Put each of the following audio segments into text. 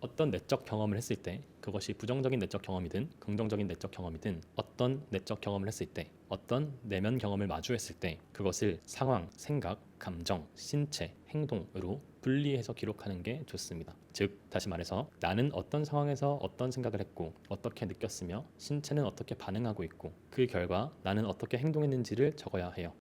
어떤 내적 경험을 했을 때 그것이 부정적인 내적 경험이든 긍정적인 내적 경험이든 어떤 내적 경험을 했을 때 어떤 내면 경험을 마주했을 때 그것을 상황, 생각, 감정, 신체, 행동으로 분리해서 기록하는 게 좋습니다. 즉 다시 말해서 나는 어떤 상황에서 어떤 생각을 했고 어떻게 느꼈으며 신체는 어떻게 반응하고 있고 그 결과 나는 어떻게 행동했는지를 적어야 해요.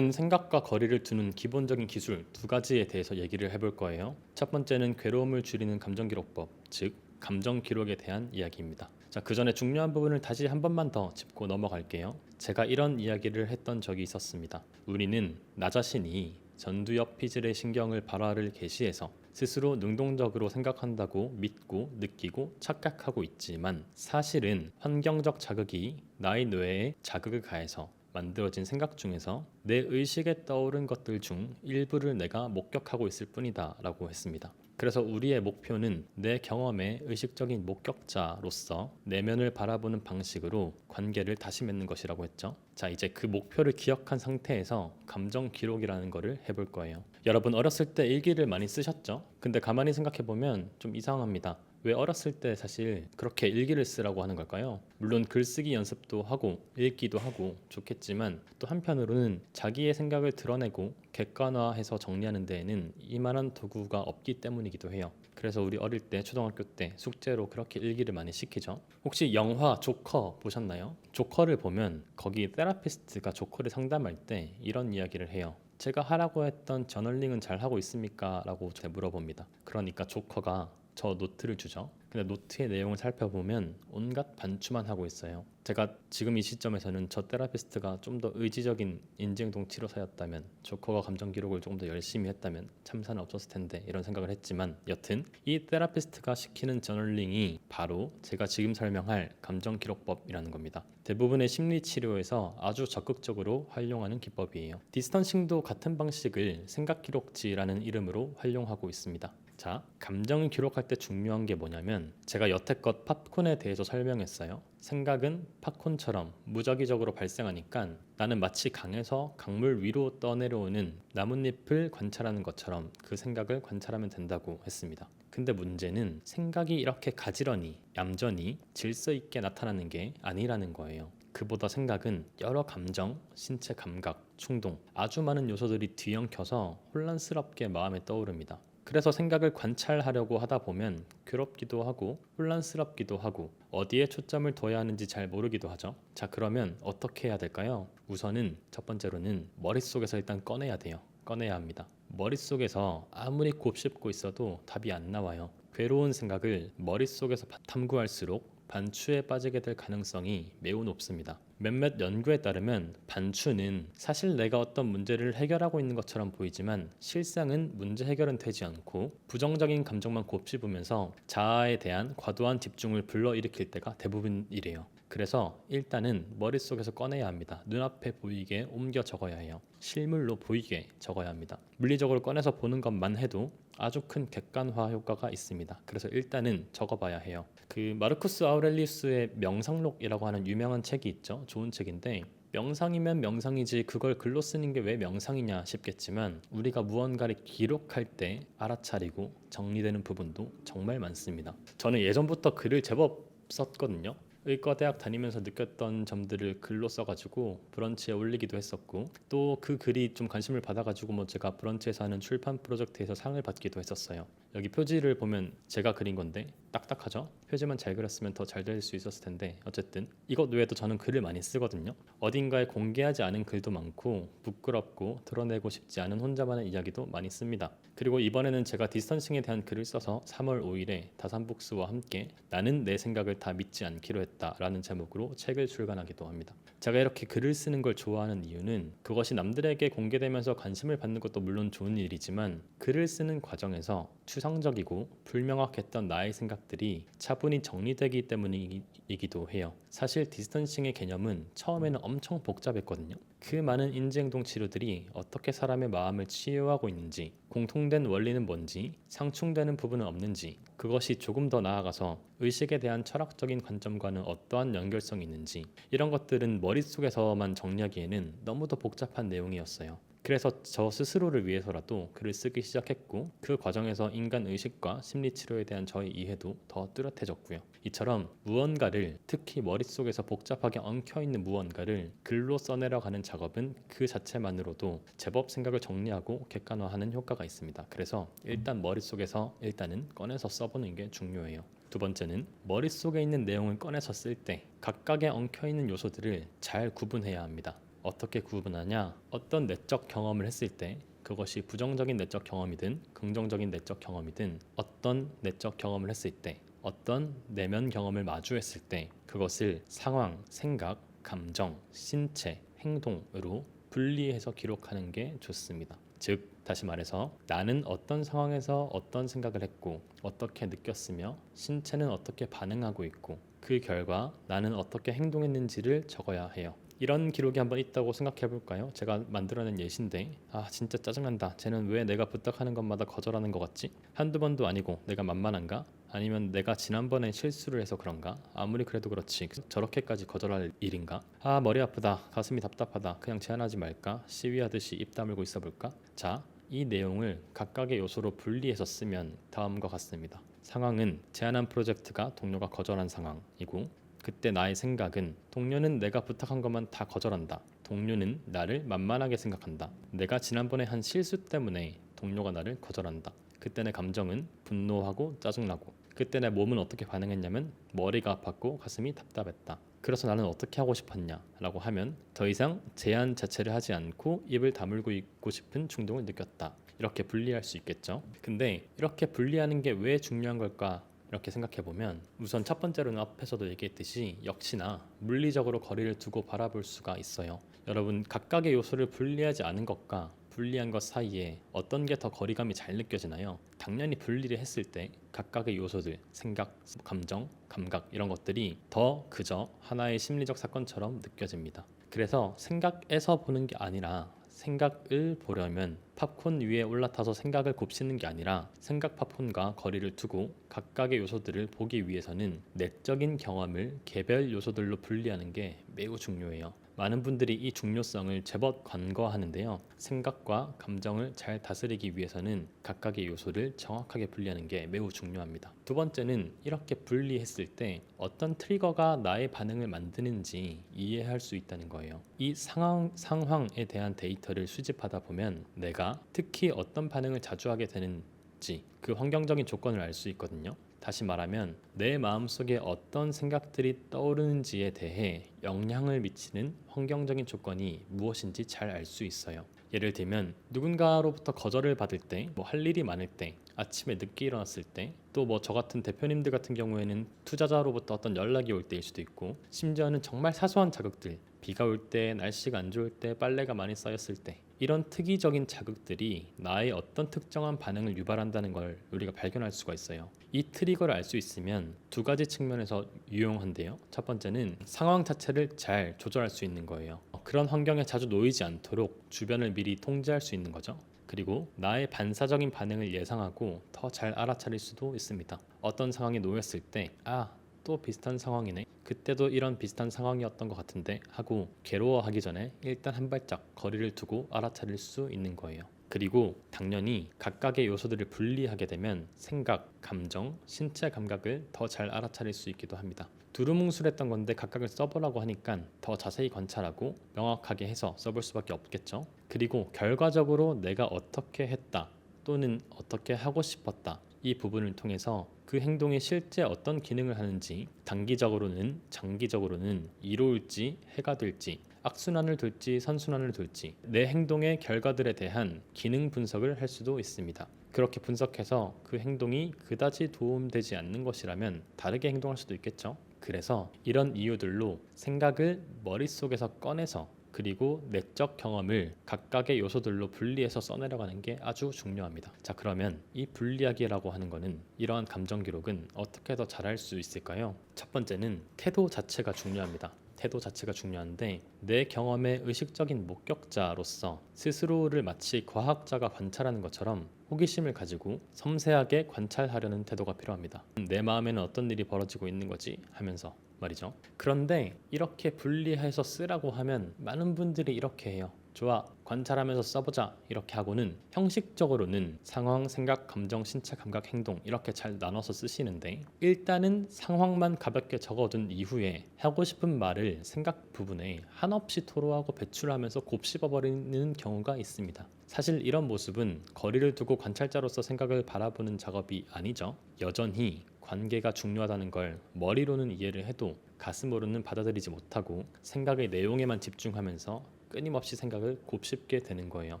생각과 거리를 두는 기본적인 기술 두 가지에 대해서 얘기를 해볼 거예요. 첫 번째는 괴로움을 줄이는 감정 기록법, 즉 감정 기록에 대한 이야기입니다. 자, 그 전에 중요한 부분을 다시 한 번만 더 짚고 넘어갈게요. 제가 이런 이야기를 했던 적이 있었습니다. 우리는 나 자신이 전두엽 피질의 신경을 발화를 개시해서 스스로 능동적으로 생각한다고 믿고 느끼고 착각하고 있지만 사실은 환경적 자극이 나의 뇌에 자극을 가해서 만들어진 생각 중에서 내 의식에 떠오른 것들 중 일부를 내가 목격하고 있을 뿐이다 라고 했습니다. 그래서 우리의 목표는 내 경험의 의식적인 목격자로서 내면을 바라보는 방식으로 관계를 다시 맺는 것이라고 했죠. 자, 이제 그 목표를 기억한 상태에서 감정 기록이라는 거를 해볼 거예요. 여러분 어렸을 때 일기를 많이 쓰셨죠? 근데 가만히 생각해 보면 좀 이상합니다. 왜 어렸을 때 사실 그렇게 일기를 쓰라고 하는 걸까요? 물론 글쓰기 연습도 하고 읽기도 하고 좋겠지만 또 한편으로는 자기의 생각을 드러내고 객관화해서 정리하는 데에는 이만한 도구가 없기 때문이기도 해요. 그래서 우리 어릴 때 초등학교 때 숙제로 그렇게 일기를 많이 시키죠. 혹시 영화 조커 보셨나요? 조커를 보면 거기 테라피스트가 조커를 상담할 때 이런 이야기를 해요. 제가 하라고 했던 저널링은 잘 하고 있습니까? 라고 제 물어봅니다. 그러니까 조커가 저 노트를 주죠. 근데 노트의 내용을 살펴보면 온갖 반추만 하고 있어요. 제가 지금 이 시점에서는 저 테라피스트가 좀 더 의지적인 인지행동 치료사였다면 조커가 감정 기록을 조금 더 열심히 했다면 참사는 없었을 텐데 이런 생각을 했지만 여튼 이 테라피스트가 시키는 저널링이 바로 제가 지금 설명할 감정 기록법이라는 겁니다. 대부분의 심리 치료에서 아주 적극적으로 활용하는 기법이에요. 디스턴싱도 같은 방식을 생각 기록지라는 이름으로 활용하고 있습니다. 자, 감정을 기록할 때 중요한 게 뭐냐면 제가 여태껏 팝콘에 대해서 설명했어요. 생각은 팝콘처럼 무작위적으로 발생하니까 나는 마치 강에서 강물 위로 떠내려오는 나뭇잎을 관찰하는 것처럼 그 생각을 관찰하면 된다고 했습니다. 근데 문제는 생각이 이렇게 가지런히 얌전히 질서 있게 나타나는 게 아니라는 거예요. 그보다 생각은 여러 감정, 신체 감각, 충동, 아주 많은 요소들이 뒤엉켜서 혼란스럽게 마음에 떠오릅니다. 그래서 생각을 관찰하려고 하다 보면 괴롭기도 하고 혼란스럽기도 하고 어디에 초점을 둬야 하는지 잘 모르기도 하죠. 자, 그러면 어떻게 해야 될까요? 우선은 첫 번째로는 머릿속에서 일단 꺼내야 돼요. 꺼내야 합니다. 머릿속에서 아무리 곱씹고 있어도 답이 안 나와요. 괴로운 생각을 머릿속에서 탐구할수록 반추에 빠지게 될 가능성이 매우 높습니다. 몇몇 연구에 따르면 반추는 사실 내가 어떤 문제를 해결하고 있는 것처럼 보이지만 실상은 문제 해결은 되지 않고 부정적인 감정만 곱씹으면서 자아에 대한 과도한 집중을 불러일으킬 때가 대부분이래요. 그래서 일단은 머릿속에서 꺼내야 합니다. 눈앞에 보이게 옮겨 적어야 해요. 실물로 보이게 적어야 합니다. 물리적으로 꺼내서 보는 것만 해도 아주 큰 객관화 효과가 있습니다. 그래서 일단은 적어봐야 해요. 그 마르쿠스 아우렐리우스의 명상록이라고 하는 유명한 책이 있죠. 좋은 책인데 명상이면 명상이지 그걸 글로 쓰는 게 왜 명상이냐 싶겠지만 우리가 무언가를 기록할 때 알아차리고 정리되는 부분도 정말 많습니다. 저는 예전부터 글을 제법 썼거든요. 의과대학 다니면서 느꼈던 점들을 글로 써가지고 브런치에 올리기도 했었고 또 그 글이 좀 관심을 받아가지고 뭐 제가 브런치에서 하는 출판 프로젝트에서 상을 받기도 했었어요. 여기 표지를 보면 제가 그린 건데 딱딱하죠? 표지만 잘 그렸으면 더 잘 될 수 있었을 텐데 어쨌든 이것 외에도 저는 글을 많이 쓰거든요. 어딘가에 공개하지 않은 글도 많고 부끄럽고 드러내고 싶지 않은 혼자만의 이야기도 많이 씁니다. 그리고 이번에는 제가 디스턴싱에 대한 글을 써서 3월 5일에 다산북스와 함께 나는 내 생각을 다 믿지 않기로 했다라는 제목으로 책을 출간하기도 합니다. 제가 이렇게 글을 쓰는 걸 좋아하는 이유는 그것이 남들에게 공개되면서 관심을 받는 것도 물론 좋은 일이지만 글을 쓰는 과정에서 추상적이고 불명확했던 나의 생각들이 차분히 정리되기 때문이기도 해요. 사실 디스턴싱의 개념은 처음에는 엄청 복잡했거든요. 그 많은 인지행동 치료들이 어떻게 사람의 마음을 치유하고 있는지, 공통된 원리는 뭔지, 상충되는 부분은 없는지, 그것이 조금 더 나아가서 의식에 대한 철학적인 관점과는 어떠한 연결성이 있는지, 이런 것들은 머릿속에서만 정리하기에는 너무도 복잡한 내용이었어요. 그래서 저 스스로를 위해서라도 글을 쓰기 시작했고 그 과정에서 인간 의식과 심리 치료에 대한 저의 이해도 더 뚜렷해졌고요. 이처럼 무언가를 특히 머릿속에서 복잡하게 엉켜 있는 무언가를 글로 써내려가는 작업은 그 자체만으로도 제법 생각을 정리하고 객관화하는 효과가 있습니다. 그래서 일단 머릿속에서 일단은 꺼내서 써보는 게 중요해요. 두 번째는 머릿속에 있는 내용을 꺼내서 쓸 때 각각의 엉켜 있는 요소들을 잘 구분해야 합니다. 어떻게 구분하냐? 어떤 내적 경험을 했을 때 그것이 부정적인 내적 경험이든 긍정적인 내적 경험이든 어떤 내적 경험을 했을 때 어떤 내면 경험을 마주했을 때 그것을 상황, 생각, 감정, 신체, 행동으로 분리해서 기록하는 게 좋습니다. 즉 다시 말해서 나는 어떤 상황에서 어떤 생각을 했고 어떻게 느꼈으며 신체는 어떻게 반응하고 있고 그 결과 나는 어떻게 행동했는지를 적어야 해요. 이런 기록이 한번 있다고 생각해 볼까요? 제가 만들어낸 예시인데 아 진짜 짜증난다. 쟤는 왜 내가 부탁하는 것마다 거절하는 것 같지? 한두 번도 아니고 내가 만만한가? 아니면 내가 지난번에 실수를 해서 그런가? 아무리 그래도 그렇지 저렇게까지 거절할 일인가? 아 머리 아프다. 가슴이 답답하다. 그냥 제안하지 말까? 시위하듯이 입 다물고 있어 볼까? 자, 이 내용을 각각의 요소로 분리해서 쓰면 다음과 같습니다. 상황은 제안한 프로젝트가 동료가 거절한 상황이고 그때 나의 생각은 동료는 내가 부탁한 것만 다 거절한다. 동료는 나를 만만하게 생각한다. 내가 지난번에 한 실수 때문에 동료가 나를 거절한다. 그때 내 감정은 분노하고 짜증나고 그때 내 몸은 어떻게 반응했냐면 머리가 아팠고 가슴이 답답했다. 그래서 나는 어떻게 하고 싶었냐? 라고 하면 더 이상 제안 자체를 하지 않고 입을 다물고 있고 싶은 충동을 느꼈다. 이렇게 분리할 수 있겠죠. 근데 이렇게 분리하는 게 왜 중요한 걸까? 이렇게 생각해 보면 우선 첫 번째로는 앞에서도 얘기했듯이 역시나 물리적으로 거리를 두고 바라볼 수가 있어요. 여러분 각각의 요소를 분리하지 않은 것과 분리한 것 사이에 어떤 게 더 거리감이 잘 느껴지나요? 당연히 분리를 했을 때 각각의 요소들, 생각, 감정, 감각 이런 것들이 더 그저 하나의 심리적 사건처럼 느껴집니다. 그래서 생각에서 보는 게 아니라 생각을 보려면 팝콘 위에 올라타서 생각을 곱씹는 게 아니라 생각 팝콘과 거리를 두고 각각의 요소들을 보기 위해서는 내적인 경험을 개별 요소들로 분리하는 게 매우 중요해요. 많은 분들이 이 중요성을 제법 간과하는데요. 생각과 감정을 잘 다스리기 위해서는 각각의 요소를 정확하게 분리하는 게 매우 중요합니다. 두 번째는 이렇게 분리했을 때 어떤 트리거가 나의 반응을 만드는지 이해할 수 있다는 거예요. 이 상황, 상황에 대한 데이터를 수집하다 보면 내가 특히 어떤 반응을 자주 하게 되는지 그 환경적인 조건을 알 수 있거든요. 다시 말하면 내 마음속에 어떤 생각들이 떠오르는지에 대해 영향을 미치는 환경적인 조건이 무엇인지 잘 알 수 있어요. 예를 들면 누군가로부터 거절을 받을 때, 뭐 할 일이 많을 때, 아침에 늦게 일어났을 때, 또 뭐 저 같은 대표님들 같은 경우에는 투자자로부터 어떤 연락이 올 때일 수도 있고, 심지어는 정말 사소한 자극들, 비가 올 때, 날씨가 안 좋을 때, 빨래가 많이 쌓였을 때, 이런 특이적인 자극들이 나의 어떤 특정한 반응을 유발한다는 걸 우리가 발견할 수가 있어요. 이 트리거를 알 수 있으면 두 가지 측면에서 유용한데요. 첫 번째는 상황 자체를 잘 조절할 수 있는 거예요. 그런 환경에 자주 놓이지 않도록 주변을 미리 통제할 수 있는 거죠. 그리고 나의 반사적인 반응을 예상하고 더 잘 알아차릴 수도 있습니다. 어떤 상황에 놓였을 때, 아, 또 비슷한 상황이네. 그때도 이런 비슷한 상황이었던 것 같은데 하고 괴로워하기 전에 일단 한 발짝 거리를 두고 알아차릴 수 있는 거예요. 그리고 당연히 각각의 요소들을 분리하게 되면 생각, 감정, 신체 감각을 더 잘 알아차릴 수 있기도 합니다. 두루뭉술했던 건데 각각을 써보라고 하니까 더 자세히 관찰하고 명확하게 해서 써볼 수밖에 없겠죠. 그리고 결과적으로 내가 어떻게 했다 또는 어떻게 하고 싶었다 이 부분을 통해서 그 행동이 실제 어떤 기능을 하는지 단기적으로는 장기적으로는 이로울지 해가 될지 악순환을 둘지 선순환을 둘지 내 행동의 결과들에 대한 기능 분석을 할 수도 있습니다. 그렇게 분석해서 그 행동이 그다지 도움되지 않는 것이라면 다르게 행동할 수도 있겠죠. 그래서 이런 이유들로 생각을 머릿속에서 꺼내서 그리고 내적 경험을 각각의 요소들로 분리해서 써내려가는 게 아주 중요합니다. 자, 그러면 이 분리하기라고 하는 거는 이러한 감정 기록은 어떻게 더 잘할 수 있을까요? 첫 번째는 태도 자체가 중요합니다. 태도 자체가 중요한데 내 경험의 의식적인 목격자로서 스스로를 마치 과학자가 관찰하는 것처럼 호기심을 가지고 섬세하게 관찰하려는 태도가 필요합니다. 내 마음에는 어떤 일이 벌어지고 있는 거지 하면서 말이죠. 그런데 이렇게 분리해서 쓰라고 하면 많은 분들이 이렇게 해요. 좋아 관찰하면서 써보자 이렇게 하고는 형식적으로는 상황, 생각, 감정, 신체, 감각, 행동 이렇게 잘 나눠서 쓰시는데 일단은 상황만 가볍게 적어둔 이후에 하고 싶은 말을 생각 부분에 한없이 토로하고 배출하면서 곱씹어버리는 경우가 있습니다. 사실 이런 모습은 거리를 두고 관찰자로서 생각을 바라보는 작업이 아니죠. 여전히 관계가 중요하다는 걸 머리로는 이해를 해도 가슴으로는 받아들이지 못하고 생각의 내용에만 집중하면서 끊임없이 생각을 곱씹게 되는 거예요.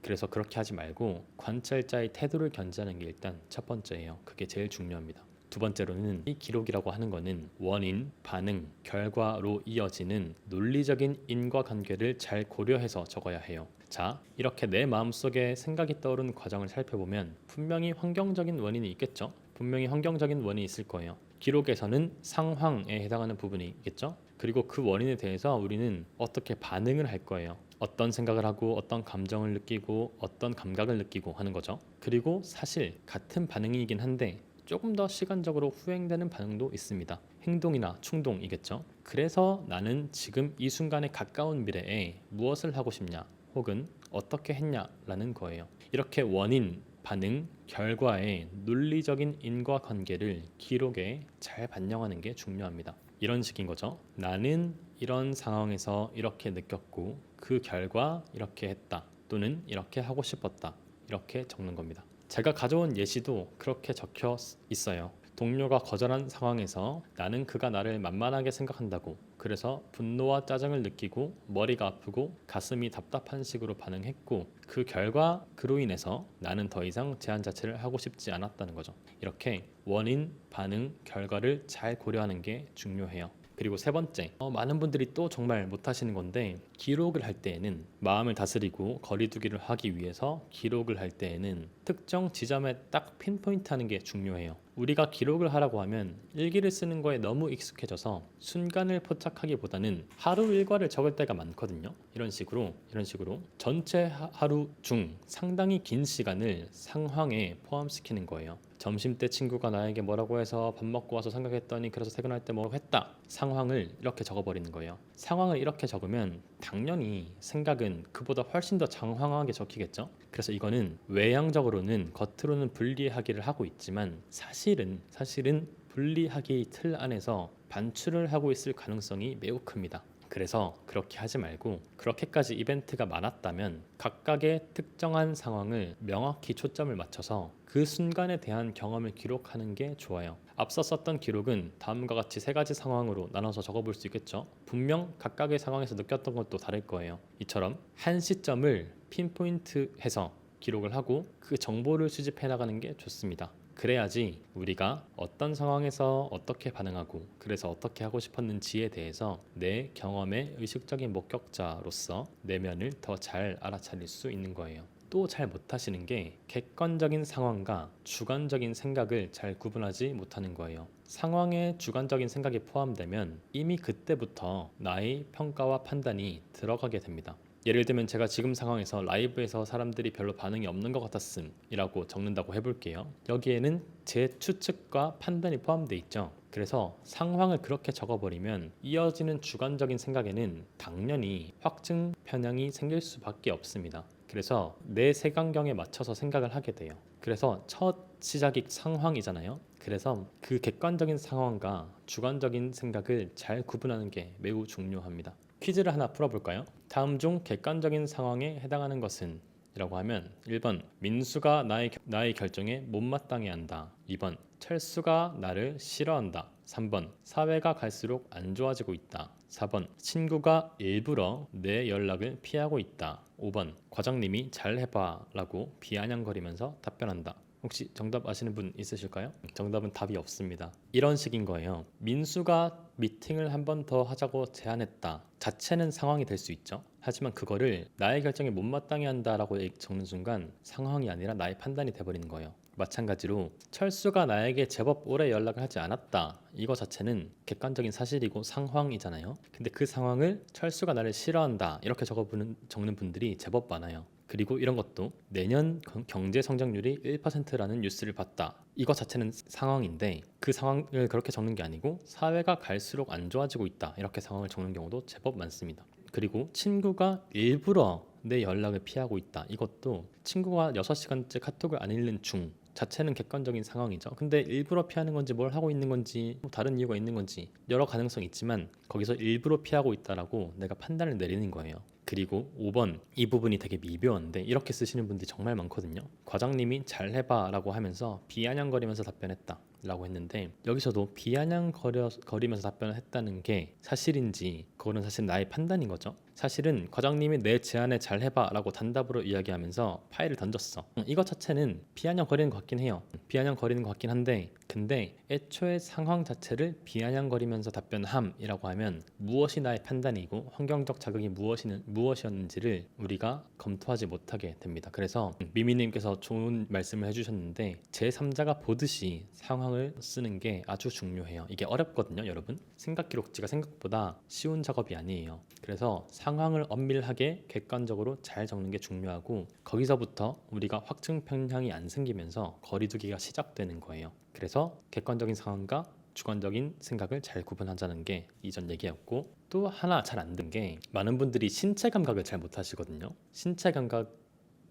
그래서 그렇게 하지 말고 관찰자의 태도를 견지하는 게 일단 첫 번째예요. 그게 제일 중요합니다. 두 번째로는 이 기록이라고 하는 거는 원인, 반응, 결과로 이어지는 논리적인 인과관계를 잘 고려해서 적어야 해요. 자, 이렇게 내 마음속에 생각이 떠오른 과정을 살펴보면 분명히 환경적인 원인이 있겠죠. 분명히 환경적인 원인이 있을 거예요. 기록에서는 상황에 해당하는 부분이 있겠죠. 그리고 그 원인에 대해서 우리는 어떻게 반응을 할 거예요. 어떤 생각을 하고 어떤 감정을 느끼고 어떤 감각을 느끼고 하는 거죠. 그리고 사실 같은 반응이긴 한데 조금 더 시간적으로 후행되는 반응도 있습니다. 행동이나 충동이겠죠. 그래서 나는 지금 이 순간에 가까운 미래에 무엇을 하고 싶냐 혹은 어떻게 했냐라는 거예요. 이렇게 원인, 반응, 결과의 논리적인 인과관계를 기록에 잘 반영하는 게 중요합니다. 이런 식인 거죠. 나는 이런 상황에서 이렇게 느꼈고 그 결과 이렇게 했다 또는 이렇게 하고 싶었다 이렇게 적는 겁니다. 제가 가져온 예시도 그렇게 적혀 있어요. 동료가 거절한 상황에서 나는 그가 나를 만만하게 생각한다고 그래서 분노와 짜증을 느끼고 머리가 아프고 가슴이 답답한 식으로 반응했고 그 결과 그로 인해서 나는 더 이상 제안 자체를 하고 싶지 않았다는 거죠. 이렇게 원인, 반응, 결과를 잘 고려하는 게 중요해요. 그리고 세 번째, 어, 많은 분들이 또 정말 못하시는 건데 기록을 할 때에는 마음을 다스리고 거리두기를 하기 위해서 기록을 할 때에는 특정 지점에 딱 핀포인트하는 게 중요해요. 우리가 기록을 하라고 하면 일기를 쓰는 거에 너무 익숙해져서 순간을 포착하기보다는 하루 일과를 적을 때가 많거든요. 이런 식으로 이런 식으로 전체 하- 하루 중 상당히 긴 시간을 상황에 포함시키는 거예요. 점심 때 친구가 나에게 뭐라고 해서 밥 먹고 와서 생각했더니 그래서 퇴근할 때뭐 했다. 상황을 이렇게 적어버리는 거예요. 상황을 이렇게 적으면 당연히 생각은 그보다 훨씬 더 장황하게 적히겠죠. 그래서 이거는 외향적으로는 겉으로는 분리하기를 하고 있지만 사실은 사실은 분리하기 틀 안에서 반출을 하고 있을 가능성이 매우 큽니다. 그래서 그렇게 하지 말고 그렇게까지 이벤트가 많았다면 각각의 특정한 상황을 명확히 초점을 맞춰서 그 순간에 대한 경험을 기록하는 게 좋아요. 앞서 썼던 기록은 다음과 같이 세 가지 상황으로 나눠서 적어볼 수 있겠죠. 분명 각각의 상황에서 느꼈던 것도 다를 거예요. 이처럼 한 시점을 핀포인트해서 기록을 하고 그 정보를 수집해 나가는 게 좋습니다. 그래야지 우리가 어떤 상황에서 어떻게 반응하고 그래서 어떻게 하고 싶었는지에 대해서 내 경험의 의식적인 목격자로서 내면을 더 잘 알아차릴 수 있는 거예요. 또 잘 못하시는 게 객관적인 상황과 주관적인 생각을 잘 구분하지 못하는 거예요. 상황에 주관적인 생각이 포함되면 이미 그때부터 나의 평가와 판단이 들어가게 됩니다. 예를 들면 제가 지금 상황에서 라이브에서 사람들이 별로 반응이 없는 것 같았음이라고 적는다고 해볼게요. 여기에는 제 추측과 판단이 포함되어 있죠. 그래서 상황을 그렇게 적어버리면 이어지는 주관적인 생각에는 당연히 확증 편향이 생길 수밖에 없습니다. 그래서 내 색안경에 맞춰서 생각을 하게 돼요. 그래서 첫 시작이 상황이잖아요. 그래서 그 객관적인 상황과 주관적인 생각을 잘 구분하는 게 매우 중요합니다. 퀴즈를 하나 풀어볼까요? 다음 중 객관적인 상황에 해당하는 것은? 이라고 하면 1번 민수가 나의, 겨- 나의 결정에 못마땅해 한다 2번 철수가 나를 싫어한다 3번 사회가 갈수록 안 좋아지고 있다 4번 친구가 일부러 내 연락을 피하고 있다 5번 과장님이 잘 해봐 라고 비아냥거리면서 답변한다 혹시 정답 아시는 분 있으실까요? 정답은 답이 없습니다. 이런 식인 거예요. 민수가 미팅을 한 번 더 하자고 제안했다. 자체는 상황이 될 수 있죠. 하지만 그거를 나의 결정에 못마땅해 한다라고 적는 순간 상황이 아니라 나의 판단이 돼버리는 거예요. 마찬가지로 철수가 나에게 제법 오래 연락을 하지 않았다. 이거 자체는 객관적인 사실이고 상황이잖아요. 근데 그 상황을 철수가 나를 싫어한다. 이렇게 적어보는 적는 분들이 제법 많아요. 그리고 이런 것도 내년 경- 경제 성장률이 1%라는 뉴스를 봤다. 이거 자체는 상황인데 그 상황을 그렇게 적는 게 아니고 사회가 갈수록 안 좋아지고 있다. 이렇게 상황을 적는 경우도 제법 많습니다. 그리고 친구가 일부러 내 연락을 피하고 있다. 이것도 친구가 6시간째 카톡을 안 읽는 중 자체는 객관적인 상황이죠. 근데 일부러 피하는 건지 뭘 하고 있는 건지 뭐 다른 이유가 있는 건지 여러 가능성이 있지만 거기서 일부러 피하고 있다라고 내가 판단을 내리는 거예요. 그리고 5번 이 부분이 되게 미묘한데 이렇게 쓰시는 분들이 정말 많거든요. 과장님이 잘 해봐라고 하면서 비아냥거리면서 답변했다. 라고 했는데 여기서도 비아냥거리면서 답변을 했다는 게 사실인지 그거는 사실 나의 판단인 거죠. 사실은 과장님이 내 제안에 잘 해봐 라고 단답으로 이야기하면서 파일을 던졌어. 음, 이것 자체는 비아냥거리는 것 같긴 해요. 비아냥거리는 것 같긴 한데 근데 애초에 상황 자체를 비아냥거리면서 답변함이라고 하면 무엇이 나의 판단이고 환경적 자극이 무엇이 무엇이었는지를 우리가 검토하지 못하게 됩니다. 그래서 미미님께서 좋은 말씀을 해주셨는데 제 3자가 보듯이 상황을 쓰는 게 아주 중요해요. 이게 어렵거든요, 여러분. 생각 기록지가 생각보다 쉬운 작업이 아니에요. 그래서 상황을 엄밀하게 객관적으로 잘 적는 게 중요하고 거기서부터 우리가 확증 편향이 안 생기면서 거리두기가 시작되는 거예요. 그래서 객관적인 상황과 주관적인 생각을 잘 구분하자는 게 이전 얘기였고 또 하나 잘안된게 많은 분들이 신체 감각을 잘 못하시거든요. 신체 감각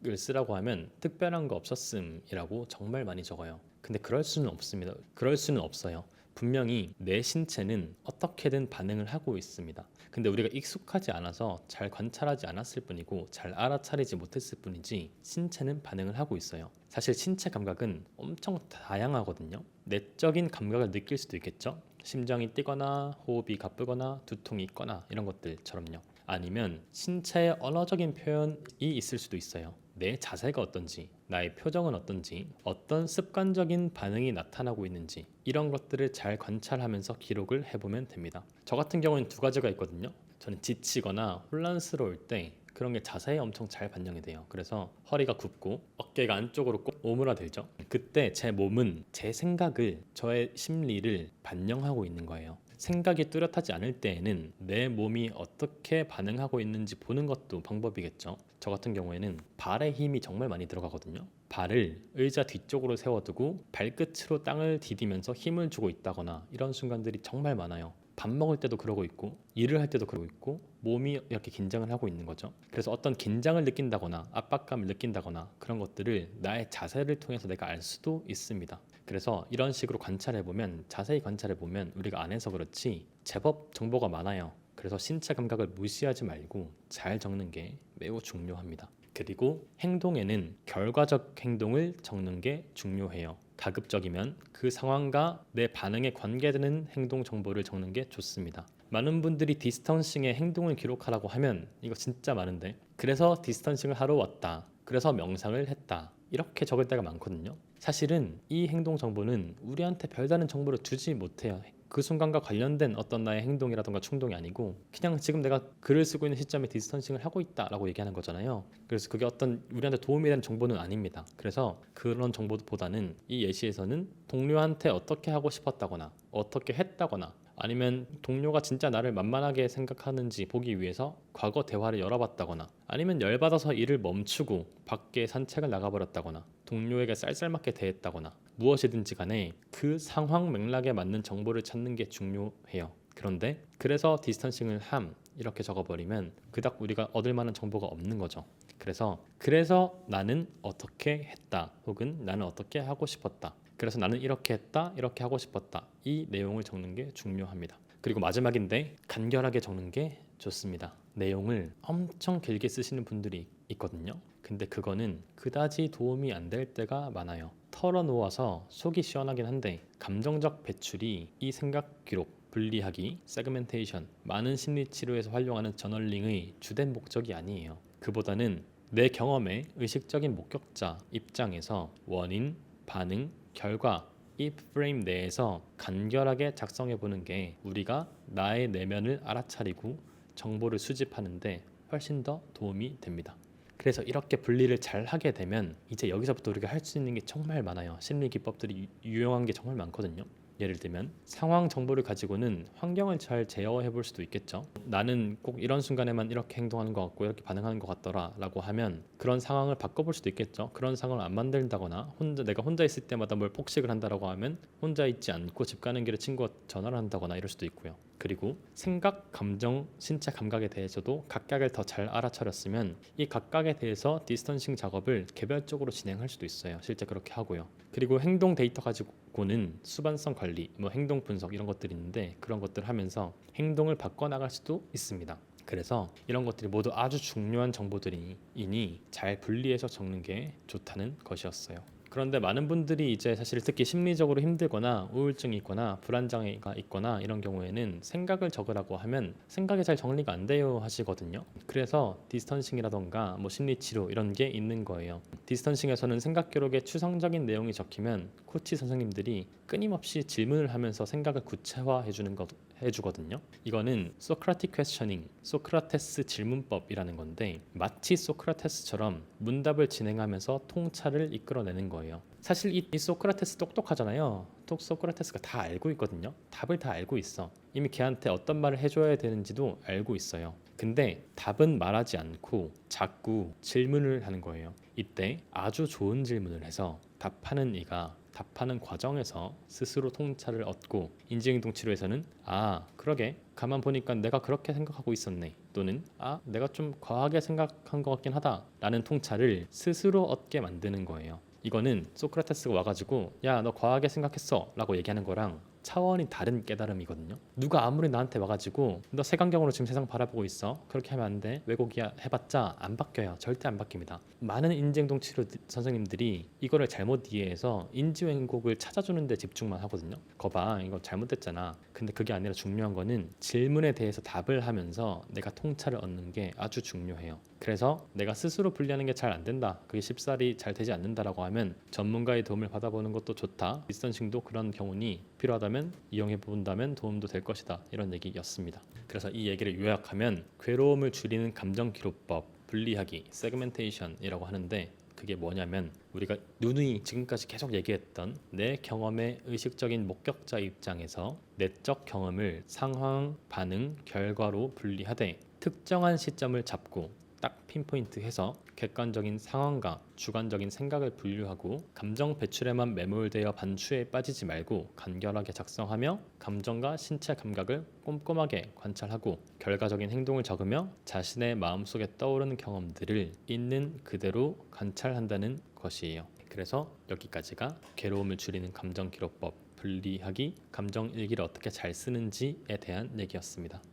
을 쓰라고 하면 특별한 거 없었음이라고 정말 많이 적어요. 근데 그럴 수는 없습니다. 그럴 수는 없어요. 분명히 내 신체는 어떻게든 반응을 하고 있습니다. 근데 우리가 익숙하지 않아서 잘 관찰하지 않았을 뿐이고 잘 알아차리지 못했을 뿐이지 신체는 반응을 하고 있어요. 사실 신체 감각은 엄청 다양하거든요. 내적인 감각을 느낄 수도 있겠죠. 심장이 뛰거나 호흡이 가쁘거나 두통이 있거나 이런 것들처럼요. 아니면 신체의 언어적인 표현이 있을 수도 있어요. 내 자세가 어떤지, 나의 표정은 어떤지, 어떤 습관적인 반응이 나타나고 있는지 이런 것들을 잘 관찰하면서 기록을 해보면 됩니다. 저 같은 경우는 두 가지가 있거든요. 저는 지치거나 혼란스러울 때 그런 게 자세히 엄청 잘 반영이 돼요. 그래서 허리가 굽고 어깨가 안쪽으로 꼭 오므라들죠. 그때 제 몸은 제 생각을 저의 심리를 반영하고 있는 거예요. 생각이 뚜렷하지 않을 때에는 내 몸이 어떻게 반응하고 있는지 보는 것도 방법이겠죠. 저 같은 경우에는 발에 힘이 정말 많이 들어가거든요. 발을 의자 뒤쪽으로 세워두고 발끝으로 땅을 디디면서 힘을 주고 있다거나 이런 순간들이 정말 많아요. 밥 먹을 때도 그러고 있고 일을 할 때도 그러고 있고 몸이 이렇게 긴장을 하고 있는 거죠. 그래서 어떤 긴장을 느낀다거나 압박감을 느낀다거나 그런 것들을 나의 자세를 통해서 내가 알 수도 있습니다. 그래서 이런 식으로 관찰해 보면 자세히 관찰해 보면 우리가 안 해서 그렇지 제법 정보가 많아요. 그래서 신체 감각을 무시하지 말고 잘 적는 게 매우 중요합니다. 그리고 행동에는 결과적 행동을 적는 게 중요해요. 가급적이면 그 상황과 내 반응에 관계되는 행동 정보를 적는 게 좋습니다. 많은 분들이 디스턴싱의 행동을 기록하라고 하면 이거 진짜 많은데 그래서 디스턴싱을 하러 왔다. 그래서 명상을 했다. 이렇게 적을 때가 많거든요. 사실은 이 행동 정보는 우리한테 별다른 정보를 주지 못해요. 그 순간과 관련된 어떤 나의 행동이라던가 충동이 아니고 그냥 지금 내가 글을 쓰고 있는 시점에 디스턴싱을 하고 있다라고 얘기하는 거잖아요. 그래서 그게 어떤 우리한테 도움이 되는 정보는 아닙니다. 그래서 그런 정보보다는 이 예시에서는 동료한테 어떻게 하고 싶었다거나 어떻게 했다거나 아니면 동료가 진짜 나를 만만하게 생각하는지 보기 위해서 과거 대화를 열어봤다거나 아니면 열받아서 일을 멈추고 밖에 산책을 나가버렸다거나 동료에게 쌀쌀맞게 대했다거나 무엇이든지 간에 그 상황 맥락에 맞는 정보를 찾는 게 중요해요. 그런데 그래서 디스턴싱을 함 이렇게 적어버리면 그닥 우리가 얻을 만한 정보가 없는 거죠. 그래서 그래서 나는 어떻게 했다 혹은 나는 어떻게 하고 싶었다. 그래서 나는 이렇게 했다 이렇게 하고 싶었다 이 내용을 적는 게 중요합니다. 그리고 마지막인데 간결하게 적는 게 좋습니다. 내용을 엄청 길게 쓰시는 분들이 있거든요. 근데 그거는 그다지 도움이 안 될 때가 많아요. 털어놓아서 속이 시원하긴 한데 감정적 배출이 이 생각 기록 분리하기, 세그멘테이션, 많은 심리 치료에서 활용하는 저널링의 주된 목적이 아니에요. 그보다는 내 경험의 의식적인 목격자 입장에서 원인, 반응, 결과 이 프레임 내에서 간결하게 작성해 보는 게 우리가 나의 내면을 알아차리고 정보를 수집하는데 훨씬 더 도움이 됩니다. 그래서 이렇게 분리를 잘 하게 되면 이제 여기서부터 우리가 할 수 있는 게 정말 많아요. 심리 기법들이 유- 유용한 게 정말 많거든요. 예를 들면 상황 정보를 가지고는 환경을 잘 제어해 볼 수도 있겠죠. 나는 꼭 이런 순간에만 이렇게 행동하는 것 같고 이렇게 반응하는 것 같더라라고 하면 그런 상황을 바꿔볼 수도 있겠죠. 그런 상황을 안 만든다거나 혼자 내가 혼자 있을 때마다 뭘 폭식을 한다라고 하면 혼자 있지 않고 집 가는 길에 친구가 전화를 한다거나 이럴 수도 있고요. 그리고 생각, 감정, 신체 감각에 대해서도 각각을 더 잘 알아차렸으면 이 각각에 대해서 디스턴싱 작업을 개별적으로 진행할 수도 있어요. 실제 그렇게 하고요. 그리고 행동 데이터 가지고는 수반성 관리, 뭐 행동 분석 이런 것들이 있는데 그런 것들 하면서 행동을 바꿔 나갈 수도 있습니다. 그래서 이런 것들이 모두 아주 중요한 정보들이니 잘 분리해서 적는 게 좋다는 것이었어요. 그런데 많은 분들이 이제 사실 특히 심리적으로 힘들거나 우울증이 있거나 불안 장애가 있거나 이런 경우에는 생각을 적으라고 하면 생각이 잘 정리가 안 돼요 하시거든요. 그래서 디스턴싱이라던가 뭐 심리 치료 이런 게 있는 거예요. 디스턴싱에서는 생각 기록에 추상적인 내용이 적히면 코치 선생님들이 끊임없이 질문을 하면서 생각을 구체화해 주는 것 해주거든요. 이거는 소크라틱 퀘스처닝, 소크라테스 질문법이라는 건데 마치 소크라테스처럼 문답을 진행하면서 통찰을 이끌어내는 거예요. 사실 이, 이 소크라테스 똑똑하잖아요. 또 소크라테스가 다 알고 있거든요. 답을 다 알고 있어. 이미 걔한테 어떤 말을 해줘야 되는지도 알고 있어요. 근데 답은 말하지 않고 자꾸 질문을 하는 거예요. 이때 아주 좋은 질문을 해서 답하는 이가 답하는 과정에서 스스로 통찰을 얻고 인지행동 치료에서는 아 그러게. 가만 보니까 내가 그렇게 생각하고 있었네. 또는 아 내가 좀 과하게 생각한 것 같긴 하다라는 통찰을 스스로 얻게 만드는 거예요. 이거는 소크라테스가 와가지고 야 너 과하게 생각했어라고 얘기하는 거랑 차원이 다른 깨달음이거든요. 누가 아무리 나한테 와가지고 너 색안경으로 지금 세상 바라보고 있어. 그렇게 하면 안 돼. 왜곡이야 해봤자 안 바뀌어요. 절대 안 바뀝니다. 많은 인지행동 치료 선생님들이 이거를 잘못 이해해서 인지 왜곡을 찾아주는 데 집중만 하거든요. 거봐 이거 잘못됐잖아. 근데 그게 아니라 중요한 거는 질문에 대해서 답을 하면서 내가 통찰을 얻는 게 아주 중요해요. 그래서 내가 스스로 분리하는 게 잘 안 된다. 그게 쉽사리 잘 되지 않는다라고 하면 전문가의 도움을 받아보는 것도 좋다. 디스턴싱도 그런 경우니 필요하다면 이용해 본다면 도움도 될 것이다. 이런 얘기였습니다. 그래서 이 얘기를 요약하면 괴로움을 줄이는 감정 기록법, 분리하기, 세그멘테이션이라고 하는데 그게 뭐냐면 우리가 누누이 지금까지 계속 얘기했던 내 경험의 의식적인 목격자 입장에서 내적 경험을 상황, 반응, 결과로 분리하되 특정한 시점을 잡고 딱 핀포인트 해서 객관적인 상황과 주관적인 생각을 분류하고 감정 배출에만 매몰되어 반추에 빠지지 말고 간결하게 작성하며 감정과 신체 감각을 꼼꼼하게 관찰하고 결과적인 행동을 적으며 자신의 마음속에 떠오르는 경험들을 있는 그대로 관찰한다는 것이에요. 그래서 여기까지가 괴로움을 줄이는 감정 기록법 분리하기 감정 일기를 어떻게 잘 쓰는지에 대한 얘기였습니다.